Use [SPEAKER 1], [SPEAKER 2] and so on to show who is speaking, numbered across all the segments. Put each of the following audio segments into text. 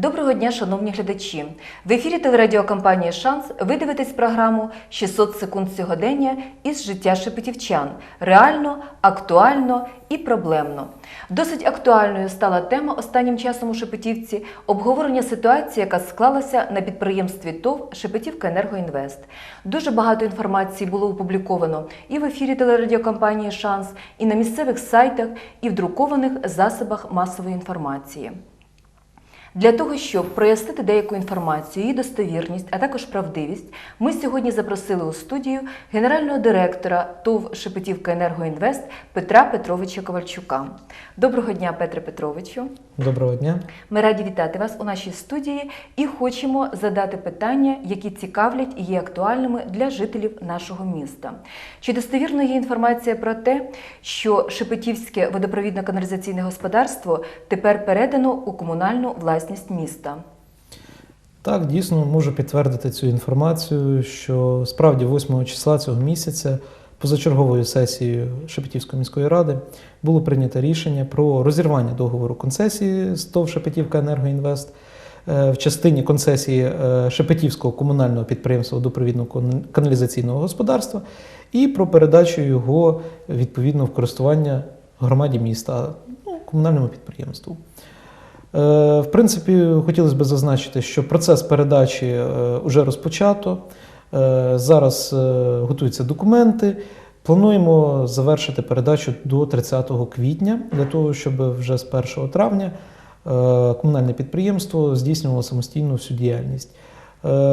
[SPEAKER 1] Доброго дня, шановні глядачі! В ефірі телерадіокомпанії Шанс ви дивитесь програму «600 секунд сьогодення із життя шепетівчан. Реально, актуально і проблемно. Досить актуальною стала тема останнім часом у Шепетівці обговорення ситуації, яка склалася на підприємстві ТОВ Шепетівка Енергоінвест. Дуже багато інформації було опубліковано і в ефірі телерадіокомпанії Шанс, і на місцевих сайтах, і в друкованих засобах масової інформації. Для того, щоб прояснити деяку інформацію, її достовірність, а також правдивість, ми сьогодні запросили у студію генерального директора ТОВ Шепетівка Енергоінвест Петра Петровича Ковальчука. Доброго дня, Петре Петровичу.
[SPEAKER 2] Доброго дня.
[SPEAKER 1] Ми раді вітати вас у нашій студії і хочемо задати питання, які цікавлять і є актуальними для жителів нашого міста. Чи достовірно є інформація про те, що Шепетівське водопровідно-каналізаційне господарство тепер передано у комунальну власність міста?
[SPEAKER 2] Так, дійсно можу підтвердити цю інформацію, що справді 8 числа цього місяця позачерговою сесією Шепетівської міської ради було прийнято рішення про розірвання договору концесії з ТОВ Шепетівка Енергоінвест е, в частині концесії е, Шепетівського комунального підприємства водопровідного каналізаційного господарства і про передачу його відповідно в користування громаді міста, ну, комунальному підприємству. Е, В принципі, хотілося б зазначити, що процес передачі вже розпочато. Е, Зараз е, готуються документи. Плануємо завершити передачу до 30 квітня, для того, щоб вже з 1 травня е, комунальне підприємство здійснювало самостійну всю діяльність.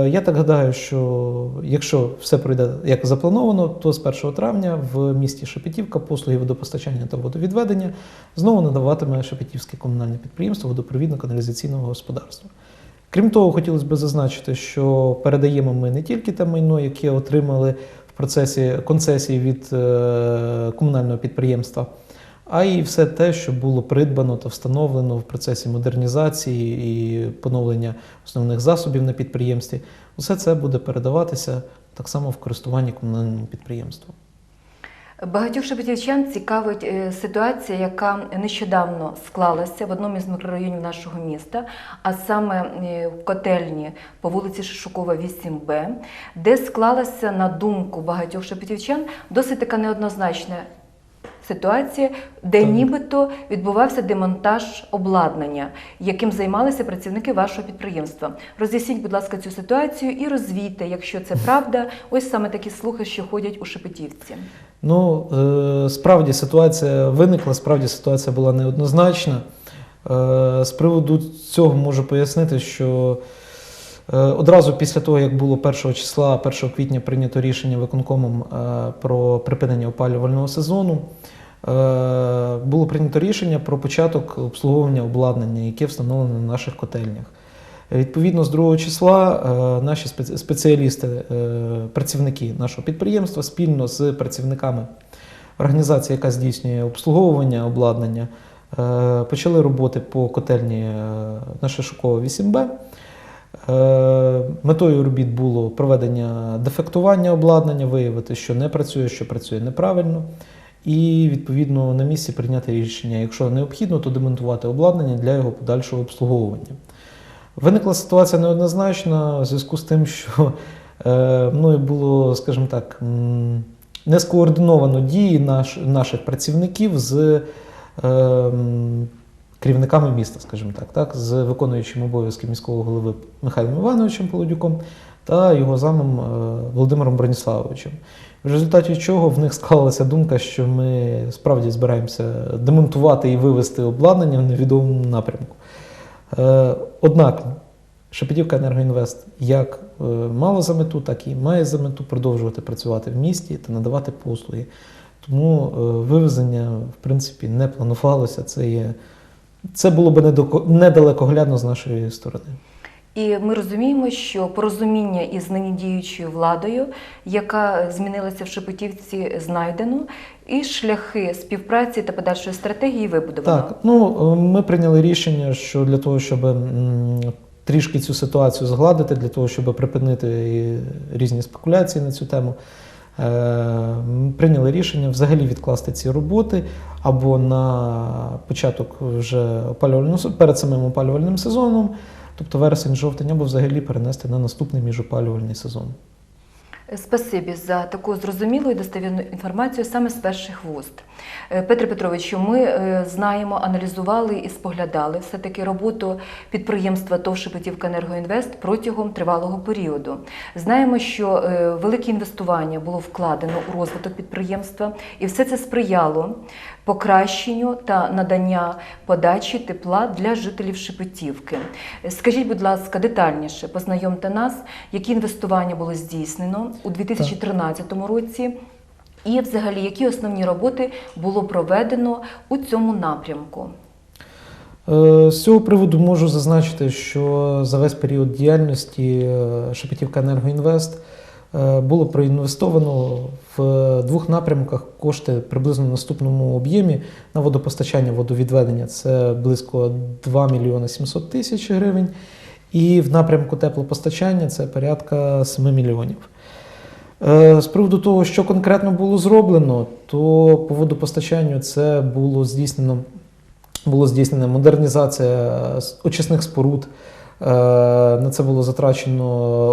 [SPEAKER 2] Я так гадаю, що якщо все пройде як заплановано, то з 1 травня в місті Шепетівка послуги водопостачання та водовідведення знову надаватиме Шепетівське комунальне підприємство водопровідно-каналізаційного господарства. Крім того, хотілося б зазначити, що передаємо ми не тільки те майно, яке отримали в процесі концесії від е, комунального підприємства, а й все те, що було придбано та встановлено в процесі модернізації і поновлення основних засобів на підприємстві. Усе це буде передаватися так само в користуванні комунальному підприємству.
[SPEAKER 1] Багатьох шепетівчан цікавить е, ситуація, яка нещодавно склалася в одному із мікрорайонів нашого міста, а саме е, в котельні по вулиці Шишукова, 8Б, де склалася на думку багатьох шепетівчан досить така неоднозначна ситуація, де
[SPEAKER 2] Так.
[SPEAKER 1] нібито відбувався демонтаж обладнання, яким займалися працівники вашого підприємства. Роз'ясніть, будь ласка, цю ситуацію і розвійте, якщо це правда. Ось саме такі слухи, що ходять у Шепетівці.
[SPEAKER 2] Ну, е, справді ситуація виникла, справді ситуація була неоднозначна. Е, З приводу цього можу пояснити, що одразу після того, як було 1 числа, 1 квітня прийнято рішення виконкомом е, про припинення опалювального сезону, е, було прийнято рішення про початок обслуговування обладнання, яке встановлено на наших котельнях. Відповідно, з 2 числа е, наші спеціалісти, е, працівники нашого підприємства спільно з працівниками організації, яка здійснює обслуговування обладнання, е, почали роботи по котельні е, на Шишукова 8Б. Е, Метою робіт було проведення дефектування обладнання, виявити, що не працює, що працює неправильно. І відповідно на місці прийняти рішення, якщо необхідно, то демонтувати обладнання для його подальшого обслуговування. Виникла ситуація неоднозначна в зв'язку з тим, що е, мною було, скажімо так, не скоординовано дії наш, наших працівників з е, керівниками міста, скажімо так, так, з виконуючим обов'язки міського голови Михайлом Івановичем Полодюком та його замом е, Володимиром Броніславовичем. В результаті чого в них склалася думка, що ми справді збираємося демонтувати і вивести обладнання в невідомому напрямку. Е, Однак Шепетівка Енергоінвест як е, мала за мету, так і має за мету продовжувати працювати в місті та надавати послуги. Тому вивезення, в принципі, не планувалося. Це, є, це було б недалекоглядно з нашої сторони.
[SPEAKER 1] І ми розуміємо, що порозуміння із нині діючою владою, яка змінилася в Шепетівці, знайдено, і шляхи співпраці та подальшої стратегії вибудовано.
[SPEAKER 2] Так, ну ми прийняли рішення, що для того, щоб трішки цю ситуацію згладити, для того, щоб припинити і різні спекуляції на цю тему, е, прийняли рішення взагалі відкласти ці роботи або на початок вже опалювального перед самим опалювальним сезоном, тобто вересень-жовтень, або взагалі перенести на наступний міжопалювальний сезон.
[SPEAKER 1] Спасибі за таку зрозумілу і достовірну інформацію саме з перших вуст. Е, Петре Петровичу, ми е, знаємо, аналізували і споглядали все-таки роботу підприємства ТОВ «Шепетівка Енергоінвест протягом тривалого періоду. Знаємо, що е, велике інвестування було вкладено у розвиток підприємства, і все це сприяло покращенню та надання подачі тепла для жителів Шепетівки. Скажіть, будь ласка, детальніше познайомте нас, які інвестування було здійснено у 2013 році, і взагалі які основні роботи було проведено у цьому напрямку.
[SPEAKER 2] Е, З цього приводу можу зазначити, що за весь період діяльності е, Шепетівка Енергоінвест е, було проінвестовано в двох напрямках кошти приблизно в наступному об'ємі на водопостачання, водовідведення це близько 2 мільйони 700 тисяч гривень. І в напрямку теплопостачання це порядка 7 мільйонів. Е, З приводу того, що конкретно було зроблено, то по водопостачанню це було здійснено було здійснена модернізація очисних споруд. Е, На це було затрачено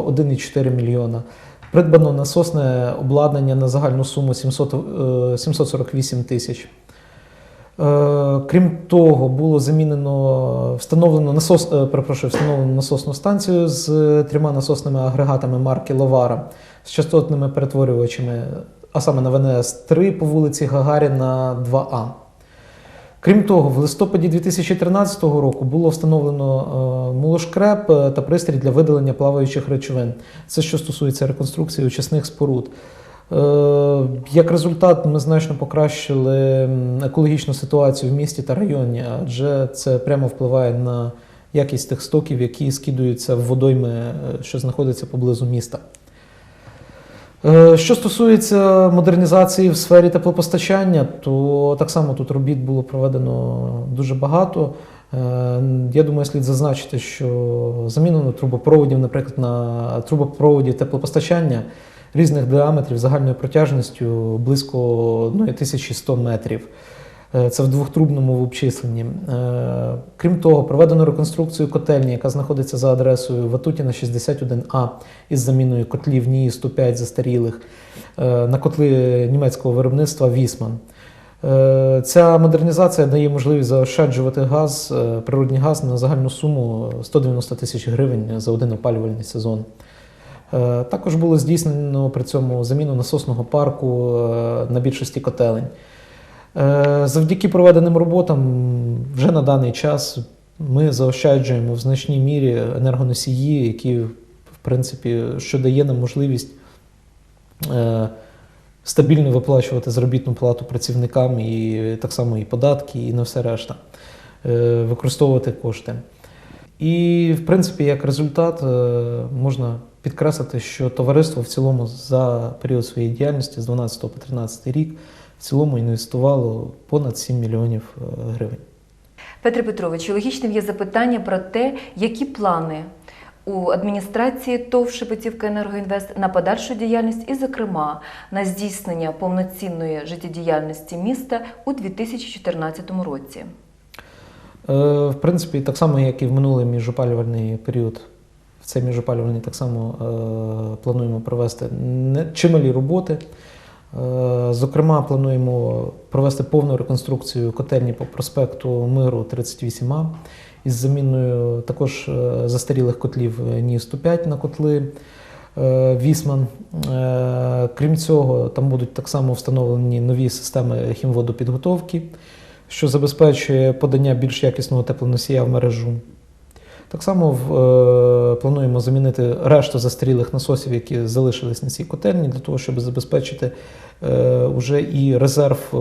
[SPEAKER 2] 1,4 мільйона. Придбано насосне обладнання на загальну суму 700, е, 748 тисяч. Е, Крім того, було замінено встановлено насос, е, перепрошую, встановлено насосну станцію з трьома насосними агрегатами марки Ловара з частотними перетворювачами, а саме на ВНС 3 по вулиці Гагаріна 2А. Крім того, в листопаді 2013 року було встановлено е, молошкреп е, та пристрій для видалення плаваючих речовин. Це що стосується реконструкції очисних споруд. Е, Як результат, ми значно покращили екологічну ситуацію в місті та районі, адже це прямо впливає на якість тих стоків, які скидуються в водойми, е, що знаходяться поблизу міста. Е, Що стосується модернізації в сфері теплопостачання, то так само тут робіт було проведено дуже багато. Я думаю, слід зазначити, що замінено трубопроводів, наприклад, на трубопроводів теплопостачання різних діаметрів загальною протяжністю близько 1100 метрів. Е, Це в двохтрубному в обчисленні. Е, Крім того, проведено реконструкцію котельні, яка знаходиться за адресою Ватутіна 61А із заміною котлів НІІ 105 застарілих е, на котли німецького виробництва Вісман. Ця модернізація дає можливість заощаджувати газ, природний газ на загальну суму 190 тисяч гривень за один опалювальний сезон. Е, Також було здійснено при цьому заміну насосного парку е, на більшості котелень. Е, Завдяки проведеним роботам вже на даний час ми заощаджуємо в значній мірі енергоносії, які, в принципі, що дає нам можливість стабільно виплачувати заробітну плату працівникам і так само і податки, і на все решта, використовувати кошти. І, в принципі, як результат, можна підкреслити, що товариство в цілому за період своєї діяльності з 12 по 13 рік в цілому інвестувало понад 7 мільйонів е, гривень.
[SPEAKER 1] Петре Петровичу, логічним є запитання про те, які плани у адміністрації ТОВ «Шепетівка Енергоінвест на подальшу діяльність і, зокрема, на здійснення повноцінної життєдіяльності міста у 2014 році.
[SPEAKER 2] Е, В принципі, так само, як і в минулий міжопалювальний період, в цей міжопалювальний так само е, плануємо провести чималі роботи. Е, Зокрема, плануємо провести повну реконструкцію котельні по проспекту Миру 38А із заміною також е, застарілих котлів НІ-105 на котли Вісман. Крім цього, там будуть так само встановлені нові системи хімводопідготовки, що забезпечує подання більш якісного теплоносія в мережу. Так само в, е, плануємо замінити решту застарілих насосів, які залишились на цій котельні, для того, щоб забезпечити е, і резерв, е,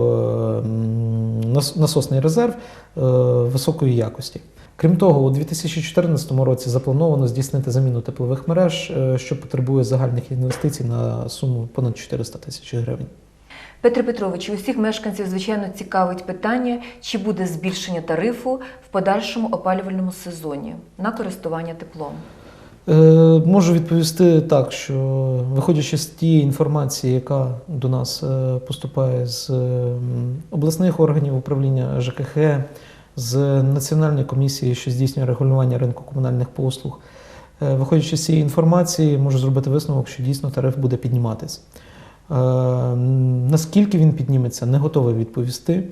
[SPEAKER 2] насосний резерв е, високої якості. Крім того, у 2014 році заплановано здійснити заміну теплових мереж, е, що потребує загальних інвестицій на суму понад 400 тисяч гривень.
[SPEAKER 1] Петре Петровичу, усіх мешканців, звичайно, цікавить питання, чи буде збільшення тарифу в подальшому опалювальному сезоні на користування теплом.
[SPEAKER 2] Е, Можу відповісти так, що виходячи з тієї інформації, яка до нас е, поступає з обласних органів управління ЖКХ, з Національної комісії, що здійснює регулювання ринку комунальних послуг. Е, Виходячи з цієї інформації, можу зробити висновок, що дійсно тариф буде підніматись. Е, Наскільки він підніметься, не готовий відповісти.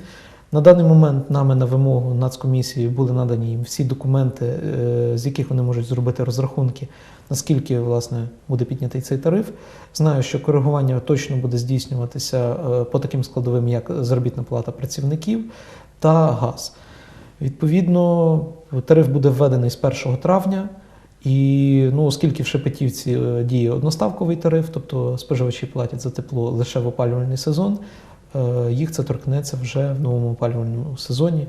[SPEAKER 2] На даний момент нами на вимогу Нацкомісії були надані їм всі документи, е, з яких вони можуть зробити розрахунки, наскільки власне буде піднятий цей тариф. Знаю, що коригування точно буде здійснюватися е, по таким складовим, як заробітна плата працівників та газ. Відповідно, тариф буде введений з 1 травня. І ну, оскільки в Шепетівці е, діє одноставковий тариф, тобто споживачі платять за тепло лише в опалювальний сезон, е, їх це торкнеться вже в новому опалювальному сезоні,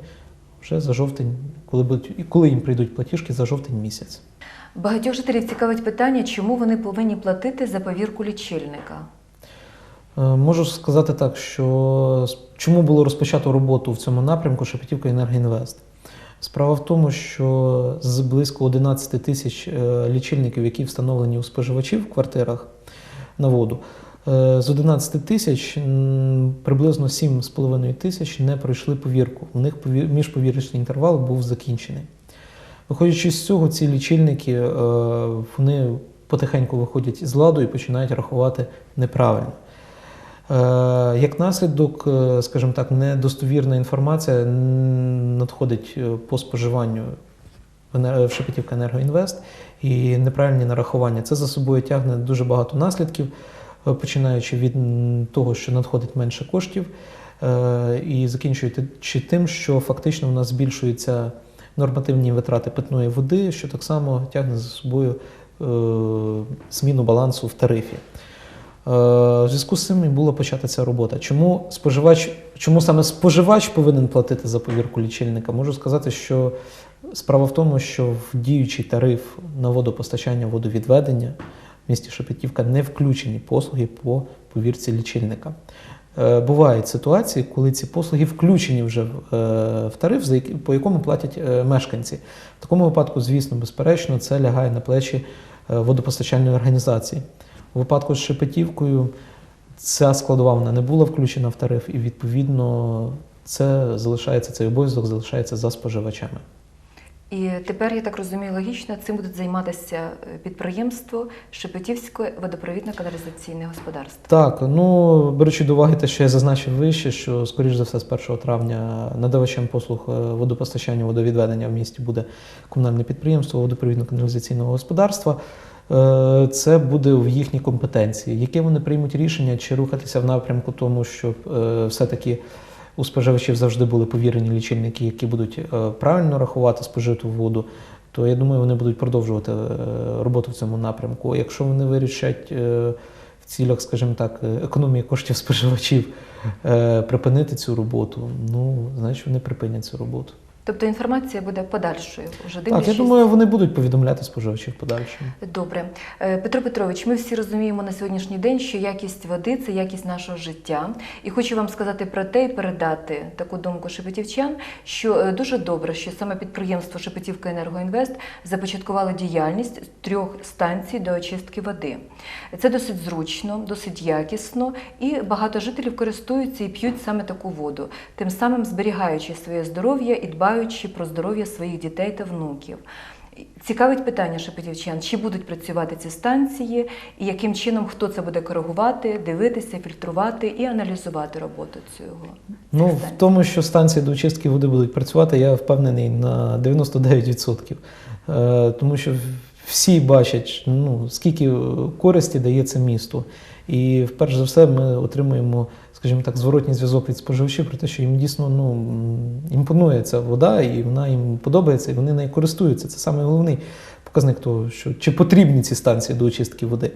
[SPEAKER 2] вже за жовтень, коли будуть коли їм прийдуть платіжки за жовтень місяць.
[SPEAKER 1] Багатьох жителів цікавить питання, чому вони повинні платити за повірку лічильника.
[SPEAKER 2] Е, Можу сказати так, що чому було розпочато роботу в цьому напрямку Шепетівка Енергоінвест? Справа в тому, що з близько 11 тисяч е, лічильників, які встановлені у споживачів в квартирах на воду, е, з 11 тисяч приблизно 7,5 тисяч не пройшли повірку. У них пові- міжповірочний інтервал був закінчений. Виходячи з цього, ці лічильники е, вони потихеньку виходять з ладу і починають рахувати неправильно. Е, Як наслідок, е, скажімо так, недостовірна інформація надходить е, по споживанню в Шепетівка Енергоінвест і неправильні нарахування. Це за собою тягне дуже багато наслідків, починаючи від того, що надходить менше коштів, і закінчуючи тим, що фактично у нас збільшуються нормативні витрати питної води, що так само тягне за собою зміну балансу в тарифі. Е, В зв'язку з цим і була почата ця робота. Чому споживач, чому саме споживач повинен платити за повірку лічильника? Можу сказати, що справа в тому, що в діючий тариф на водопостачання водовідведення в місті Шепетівка не включені послуги по повірці лічильника. Е, Бувають ситуації, коли ці послуги включені вже в, е, тариф, по якому платять мешканці. В такому випадку, звісно, безперечно, це лягає на плечі водопостачальної організації. У випадку з Шепетівкою ця складова вона не була включена в тариф, і відповідно це залишається, цей обов'язок залишається за споживачами.
[SPEAKER 1] І тепер, я так розумію, логічно цим будуть займатися е, підприємство Шепетівське водопровідно-каналізаційне господарство.
[SPEAKER 2] Так, ну беручи до уваги те, що я зазначив вище, що скоріш за все з 1 травня надавачем послуг е, водопостачання, водовідведення в місті буде комунальне підприємство водопровідно-каналізаційного господарства. Е, Це буде в їхній компетенції. Яке вони приймуть рішення, чи рухатися в напрямку тому, щоб е, все-таки у споживачів завжди були повірені лічильники, які будуть е, правильно рахувати спожиту воду, то я думаю, вони будуть продовжувати роботу в цьому напрямку. Якщо вони вирішать в цілях, скажімо так, економії коштів споживачів припинити цю роботу, ну значить вони припинять цю роботу.
[SPEAKER 1] Тобто інформація буде подальшою, вже
[SPEAKER 2] Так, я думаю, вони будуть повідомляти споживачів подальшому.
[SPEAKER 1] Добре, Е, Петро Петрович, ми всі розуміємо на сьогоднішній день, що якість води це якість нашого життя. І хочу вам сказати про те і передати таку думку шепетівчан, що е, дуже добре, що саме підприємство Шепетівка Енергоінвест започаткувало діяльність трьох станцій до очистки води. Це досить зручно, досить якісно, і багато жителів користуються і п'ють саме таку воду, тим самим зберігаючи своє здоров'я і дбаючи про здоров'я своїх дітей та внуків. Цікавить питання шепетівчан, чи будуть працювати ці станції, і яким чином хто це буде коригувати, дивитися, фільтрувати і аналізувати роботу цього.
[SPEAKER 2] Ну, в тому, що станції до очистки води будуть працювати, я впевнений на 99%. Е, Тому що всі бачать, ну, скільки користі дає це місту. І вперше за все ми отримуємо, скажімо так, зворотній зв'язок від споживачів про те, що їм дійсно ну, імпонує ця вода, і вона їм подобається, і вони нею користуються. Це саме головний показник того, що чи потрібні ці станції до очистки води.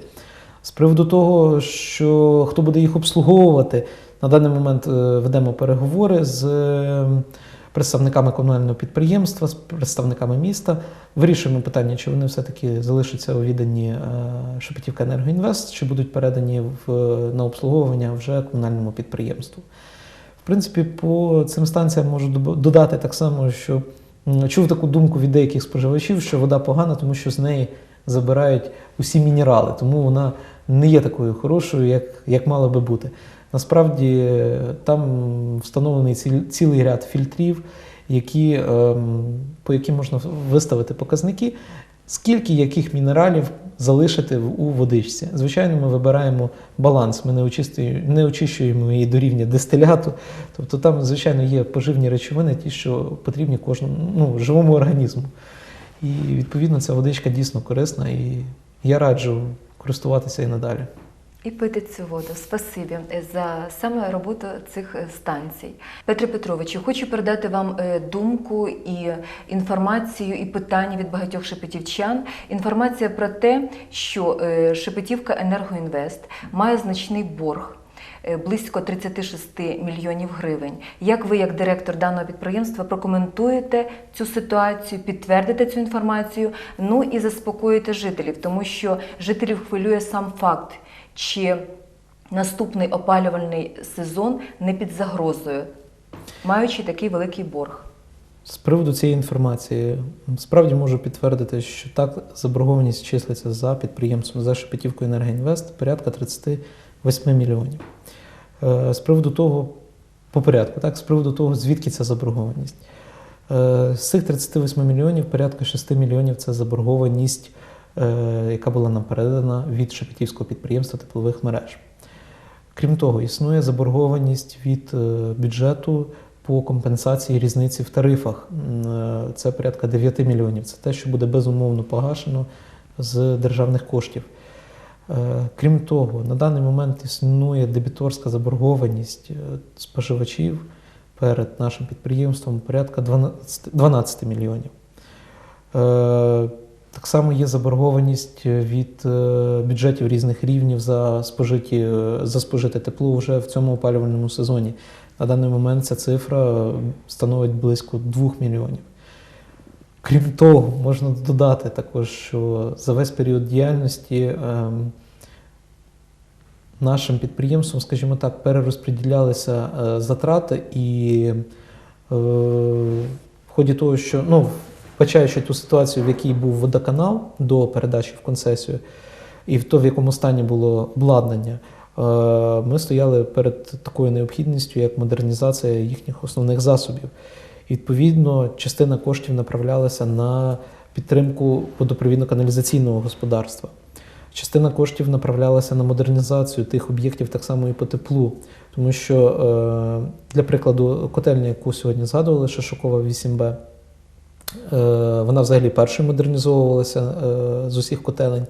[SPEAKER 2] З приводу того, що хто буде їх обслуговувати, на даний момент е, ведемо переговори з е, представниками комунального підприємства, з представниками міста. Вирішуємо питання, чи вони все-таки залишаться у відданні е, Шепетівка Енергоінвест, чи будуть передані в, на обслуговування вже комунальному підприємству. В принципі, по цим станціям можу додати так само, що чув таку думку від деяких споживачів, що вода погана, тому що з неї забирають усі мінерали, тому вона не є такою хорошою, як, як мала би бути. Насправді там встановлений ці- цілий ряд фільтрів, які, ем, по яким можна виставити показники, скільки яких мінералів залишити у водичці. Звичайно, ми вибираємо баланс, ми не очистуємо, не очищуємо її до рівня дистиляту. Тобто там, звичайно, є поживні речовини, ті, що потрібні кожному ну, живому організму. І відповідно ця водичка дійсно корисна, і я раджу користуватися і надалі.
[SPEAKER 1] І пити цю воду. Спасибі за саме роботу цих е, станцій. Петре Петровичу, хочу передати вам е, думку і інформацію і питання від багатьох шепетівчан. Інформація про те, що е, Шепетівка Енергоінвест має значний борг. Е, Близько 36 мільйонів гривень. Як ви, як директор даного підприємства, прокоментуєте цю ситуацію, підтвердите цю інформацію, ну і заспокоїте жителів, тому що жителів хвилює сам факт, чи наступний опалювальний сезон не під загрозою, маючи такий великий борг.
[SPEAKER 2] З приводу цієї інформації, справді можу підтвердити, що так заборгованість числиться за підприємством за Шепетівкою Енергоінвест порядка 38 мільйонів. Е, З приводу того, по порядку, так, з приводу того, звідки ця заборгованість. Е, З цих 38 мільйонів порядка 6 мільйонів це заборгованість, е, яка була нам передана від Шепетівського підприємства теплових мереж. Крім того, існує заборгованість від бюджету по компенсації різниці в тарифах. Це порядка 9 мільйонів. Це те, що буде безумовно погашено з державних коштів. Е, Крім того, на даний момент існує дебіторська заборгованість е, споживачів перед нашим підприємством порядка 12, 12 мільйонів. Е, Так само є заборгованість від бюджетів різних рівнів за, спожиті, за спожите тепло вже в цьому опалювальному сезоні. На даний момент ця цифра становить близько 2 мільйонів. Крім того, можна додати також, що за весь період діяльності ем, нашим підприємством, скажімо так, перерозподілялися е, затрати, і е, в ході того, що ну, вбачаючи ту ситуацію, в якій був водоканал до передачі в концесію, і в то, в якому стані було обладнання, е, ми стояли перед такою необхідністю, як модернізація їхніх основних засобів. Відповідно, частина коштів направлялася на підтримку водопровідно-каналізаційного господарства. Частина коштів направлялася на модернізацію тих об'єктів так само і по теплу. Тому що, е, для прикладу, котельня, яку сьогодні згадували, Шишукова 8Б, е, вона взагалі першою модернізовувалася е, з усіх котелень.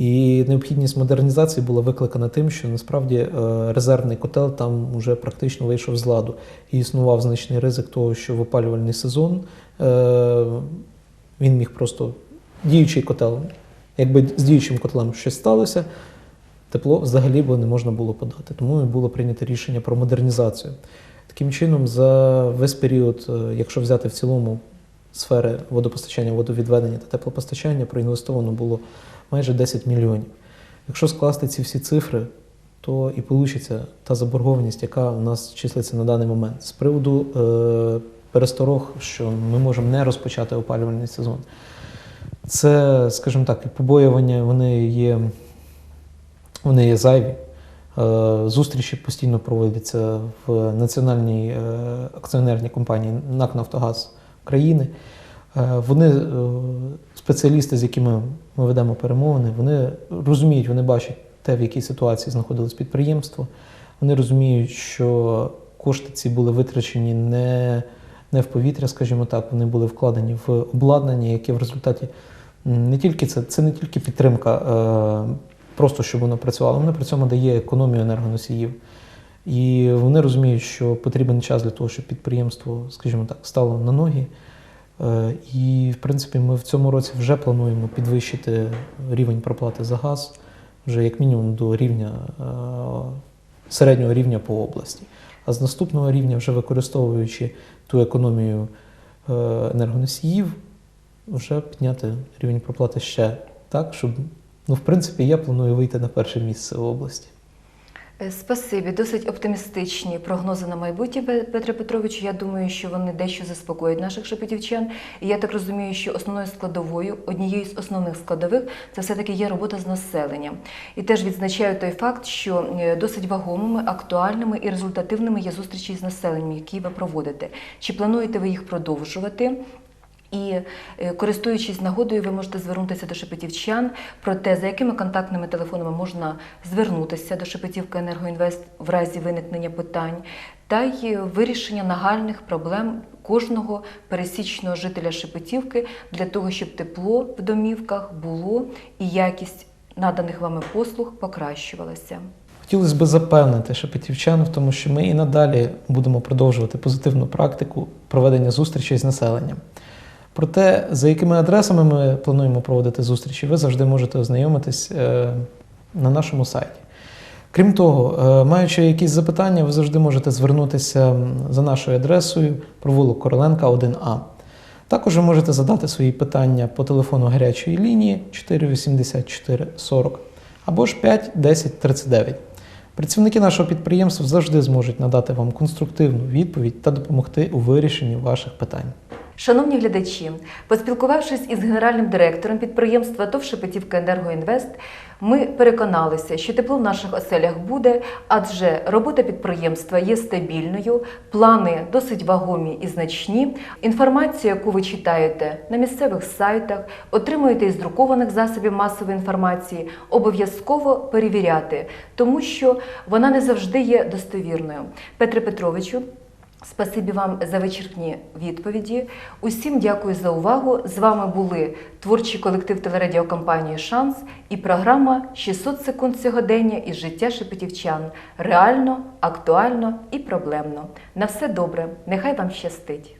[SPEAKER 2] І необхідність модернізації була викликана тим, що насправді е, резервний котел там вже практично вийшов з ладу. І існував значний ризик того, що в опалювальний сезон е, він міг просто діючий котел, якби з діючим котлом щось сталося, тепло взагалі б не можна було подати. Тому і було прийнято рішення про модернізацію. Таким чином, за весь період, е, якщо взяти в цілому сфери водопостачання, водовідведення та теплопостачання, проінвестовано було майже 10 мільйонів. Якщо скласти ці всі цифри, то і вийде та заборгованість, яка у нас числиться на даний момент. З приводу е, пересторог, що ми можемо не розпочати опалювальний сезон. Це, скажімо так, побоювання, вони є, вони є зайві. Е, Зустрічі постійно проводяться в національній е, акціонерній компанії НАК Нафтогаз України. Е, Вони, спеціалісти, з якими ми ведемо перемовини, вони розуміють, вони бачать те, в якій ситуації знаходилось підприємство. Вони розуміють, що кошти ці були витрачені не, не в повітря, скажімо так, вони були вкладені в обладнання, яке в результаті не тільки це, це не тільки підтримка, е, просто щоб воно працювало, воно при цьому дає економію енергоносіїв. І вони розуміють, що потрібен час для того, щоб підприємство, скажімо так, стало на ноги. Е, І, в принципі, ми в цьому році вже плануємо підвищити рівень проплати за газ вже як мінімум до рівня е, середнього рівня по області. А з наступного рівня, вже використовуючи ту економію е, енергоносіїв, вже підняти рівень проплати ще так, щоб, ну, в принципі, я планую вийти на перше місце в області.
[SPEAKER 1] Е, Спасибі, досить оптимістичні прогнози на майбутнє, Пе- Петре Петровичу. Я думаю, що вони дещо заспокоять наших шепетівчан. І я так розумію, що основною складовою, однією з основних складових, це все-таки є робота з населенням. І теж відзначаю той факт, що е, досить вагомими, актуальними і результативними є зустрічі з населенням, які ви проводите. Чи плануєте ви їх продовжувати? І е, користуючись нагодою, ви можете звернутися до шепетівчан про те, за якими контактними телефонами можна звернутися до Шепетівки Енергоінвест в разі виникнення питань, та й вирішення нагальних проблем кожного пересічного жителя Шепетівки для того, щоб тепло в домівках було і якість наданих вами послуг покращувалася.
[SPEAKER 2] Хотілося б запевнити шепетівчан в тому, що ми і надалі будемо продовжувати позитивну практику проведення зустрічей з населенням. Про те, за якими адресами ми плануємо проводити зустрічі, ви завжди можете ознайомитись е, на нашому сайті. Крім того, е, маючи якісь запитання, ви завжди можете звернутися за нашою адресою провулок Короленка 1А. Також ви можете задати свої питання по телефону гарячої лінії 484 40 або ж 5 10 39. Працівники нашого підприємства завжди зможуть надати вам конструктивну відповідь та допомогти у вирішенні ваших питань.
[SPEAKER 1] Шановні глядачі, поспілкувавшись із генеральним директором підприємства ТОВ Шепетівка Енергоінвест, ми переконалися, що тепло в наших оселях буде, адже робота підприємства є стабільною, плани досить вагомі і значні. Інформацію, яку ви читаєте на місцевих сайтах, отримуєте із друкованих засобів масової інформації, обов'язково перевіряти, тому що вона не завжди є достовірною. Петре Петровичу. Спасибі вам за вичерпні відповіді. Усім дякую за увагу. З вами були творчий колектив телерадіокомпанії Шанс і програма «600 секунд сьогодення із життя шепетівчан. Реально, актуально і проблемно. На все добре. Нехай вам щастить.